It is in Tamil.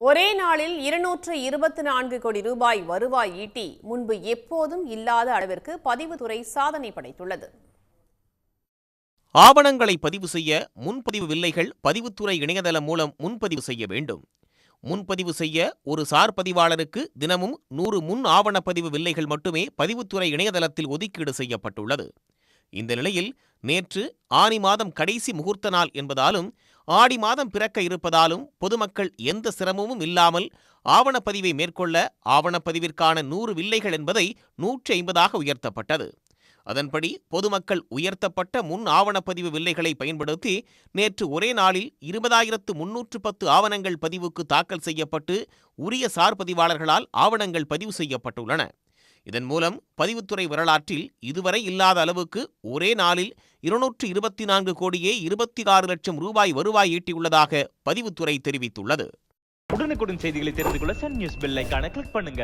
ஒரே நாளில் இருநூற்று இருபத்தி நான்கு கோடி ரூபாய் வருவாய் ஈட்டி முன்பு எப்போதும் இல்லாத அளவிற்கு பதிவுத்துறை சாதனை படைத்துள்ளது. ஆவணங்களை பதிவு செய்ய முன்பதிவு வில்லைகள் பதிவுத்துறை இணையதளம் மூலம் முன்பதிவு செய்ய வேண்டும். முன்பதிவு செய்ய ஒரு சார் பதிவாளருக்கு தினமும் நூறு முன் ஆவணப்பதிவு வில்லைகள் மட்டுமே பதிவுத்துறை இணையதளத்தில் ஒதுக்கீடு செய்யப்பட்டுள்ளது. இந்த நிலையில் நேற்று ஆனி மாதம் கடைசி முகூர்த்த நாள் என்பதாலும் ஆடி மாதம் பிறக்க இருப்பதாலும் பொதுமக்கள் எந்த சிரமமும் இல்லாமல் ஆவணப்பதிவை மேற்கொள்ள ஆவணப்பதிவிற்கான நூறு வில்லைகள் என்பதை நூற்றி ஐம்பதாக உயர்த்தப்பட்டது. அதன்படி பொதுமக்கள் உயர்த்தப்பட்ட முன் ஆவணப்பதிவு வில்லைகளை பயன்படுத்தி நேற்று ஒரே நாளில் இருபதாயிரத்து முன்னூற்று பத்து ஆவணங்கள் பதிவுக்கு தாக்கல் செய்யப்பட்டு உரிய சார் பதிவாளர்களால் ஆவணங்கள் பதிவு செய்யப்பட்டுள்ளன. இதன் மூலம் பதிவுத்துறை வரலாற்றில் இதுவரை இல்லாத அளவுக்கு ஒரே நாளில் இருநூற்று இருபத்தி நான்கு கோடியே இருபத்தி ஆறு லட்சம் ரூபாய் வருவாய் ஈட்டியுள்ளதாக பதிவுத்துறை தெரிவித்துள்ளது. உடனுக்குடன் செய்திகளை தெரிந்து கொள்ள சன் நியூஸ் பெல்லைக்கான கிளிக் பண்ணுங்க.